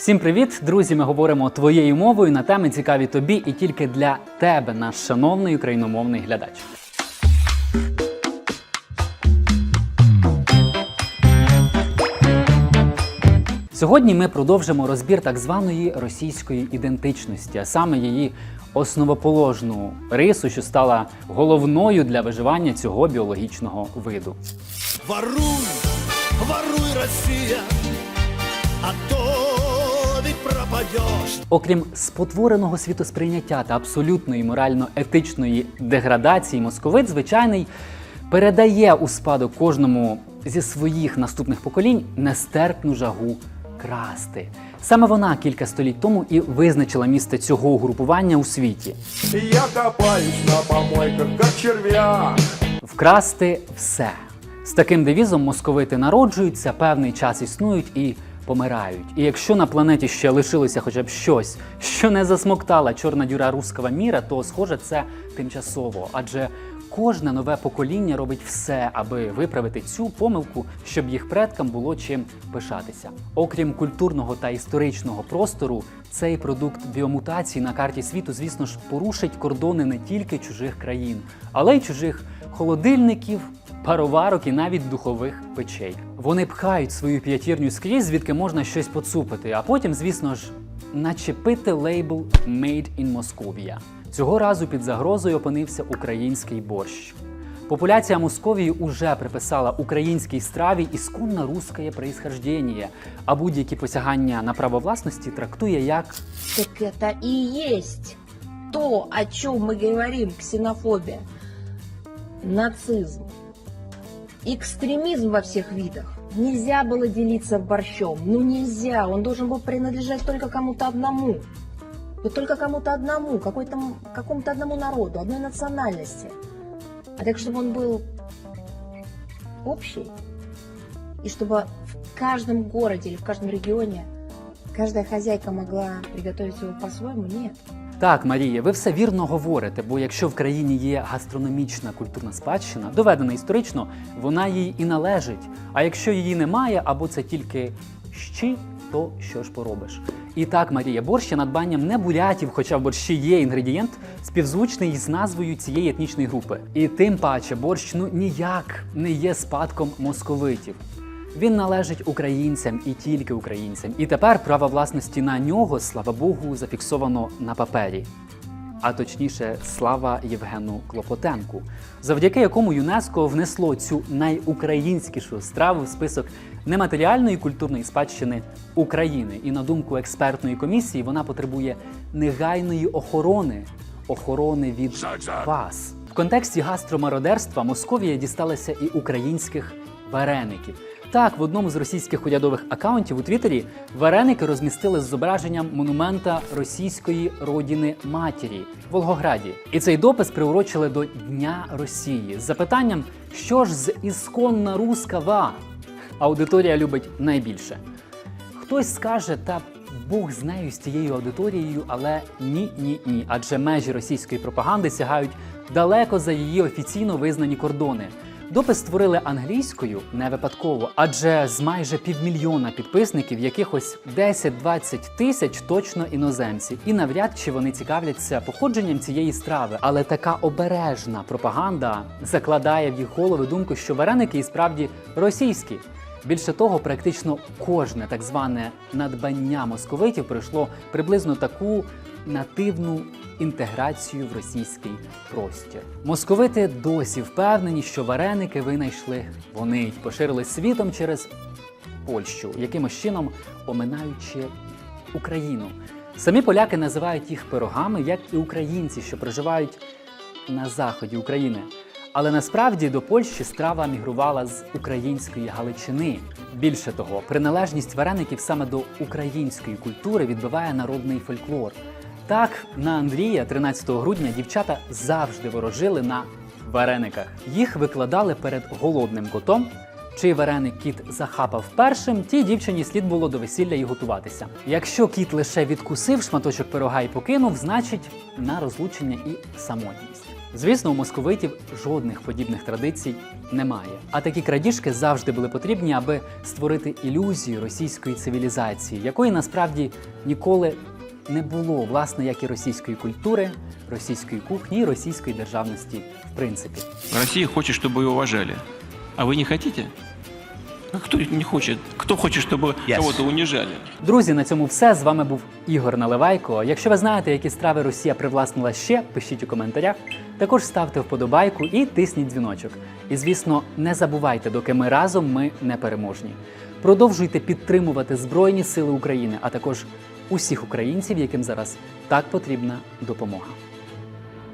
Всім привіт, друзі! Ми говоримо твоєю мовою на теми цікаві тобі і тільки для тебе, наш шановний україномовний глядач. Сьогодні ми продовжимо розбір так званої російської ідентичності, а саме її основоположну рису, що стала головною для виживання цього біологічного виду. Воруй, воруй, Россия, а то ведь пропадешь. Окрім спотвореного світосприйняття та абсолютної морально-етичної деградації, московит звичайний передає у спадок кожному зі своїх наступних поколінь нестерпну жагу красти. Саме вона кілька століть тому і визначила місце цього угрупування у світі. Я копаюсь на помойках, как червяк. Вкрасти все. З таким девізом московити народжуються, певний час існують і помирають. І якщо на планеті ще лишилося хоча б щось, що не засмоктала чорна дюра руского міра, то схоже це тимчасово. Адже кожне нове покоління робить все, аби виправити цю помилку, щоб їх предкам було чим пишатися. Окрім культурного та історичного простору, цей продукт біомутації на карті світу, звісно ж, порушить кордони не тільки чужих країн, але й чужих холодильників, пароварок і навіть духових печей. Вони пхають свою п'ятірню скрізь, звідки можна щось поцупити, а потім, звісно ж, начепити лейбл «Made in Moscovia». Цього разу під загрозою опинився український борщ. Популяція Московії уже приписала українській страві ісконно русське происхождення, а будь-які посягання на право власності трактує як Так это и есть то, о чем мы говорим, ксенофобия, нацизм, экстремизм во всех видах. Нельзя было делиться борщом, ну нельзя, он должен был принадлежать только кому-то одному. Вот только кому-то одному, какой-то, какому-то одному народу, одной национальности. А так, чтобы он был общий, и чтобы в каждом городе или в каждом регионе каждая хозяйка могла приготовить его по-своему, нет. Так, Марія, ви все вірно говорите, бо якщо в країні є гастрономічна культурна спадщина, доведена історично, вона їй і належить. А якщо її немає, або це тільки щі, то що ж поробиш? І так, Марія, борщ є надбанням не бурятів, хоча в борщі є інгредієнт, співзвучний з назвою цієї етнічної групи. І тим паче борщ ну ніяк не є спадком московитів. Він належить українцям і тільки українцям. І тепер право власності на нього, слава Богу, зафіксовано на папері. А точніше, слава Євгену Клопотенку, завдяки якому ЮНЕСКО внесло цю найукраїнськішу страву в список нематеріальної культурної спадщини України. І на думку експертної комісії, вона потребує негайної охорони, охорони від вас. В контексті гастромародерства Московія дісталася і українських вареників. Так, в одному з російських урядових акаунтів у Твіттері вареники розмістили з зображенням монумента російської родини матері в Волгограді. І цей допис приурочили до Дня Росії з запитанням, що ж з ісконна рускава аудиторія любить найбільше. Хтось скаже, та Бог з нею з цією аудиторією, але ні, ні, ні. Адже межі російської пропаганди сягають далеко за її офіційно визнані кордони. Допис створили англійською не випадково, адже з майже півмільйона підписників якихось 10-20 тисяч точно іноземці, і навряд чи вони цікавляться походженням цієї страви. Але така обережна пропаганда закладає в їх голови думку, що вареники і справді російські. Більше того, практично кожне так зване надбання московитів пройшло приблизно таку нативну інтеграцію в російський простір. Московити досі впевнені, що вареники винайшли вони й поширили світом через Польщу, якимось чином оминаючи Україну. Самі поляки називають їх пирогами, як і українці, що проживають на заході України. Але насправді до Польщі страва мігрувала з української Галичини. Більше того, приналежність вареників саме до української культури відбиває народний фольклор. Так, на Андрія 13 грудня дівчата завжди ворожили на варениках. Їх викладали перед голодним котом. Чий вареник кіт захапав першим, тій дівчині слід було до весілля і готуватися. Якщо кіт лише відкусив шматочок пирога і покинув, значить на розлучення і самотність. Звісно, у московитів жодних подібних традицій немає. А такі крадіжки завжди були потрібні, аби створити ілюзію російської цивілізації, якої насправді ніколи не було, власне, як і російської культури, російської кухні і російської державності, в принципі. Россия хочет, чтобы ее уважали. А вы не хотите? А кто не хочет? Кто хочет, чтобы кого-то унижали? Друзі, на цьому все. З вами був Ігор Наливайко. Якщо ви знаєте, які страви Росія привласнила ще, пишіть у коментарях. Також ставте вподобайку і тисніть дзвіночок. І звісно, не забувайте, доки ми разом ми не переможні. Продовжуйте підтримувати Збройні Сили України, а також усіх українців, яким зараз так потрібна допомога.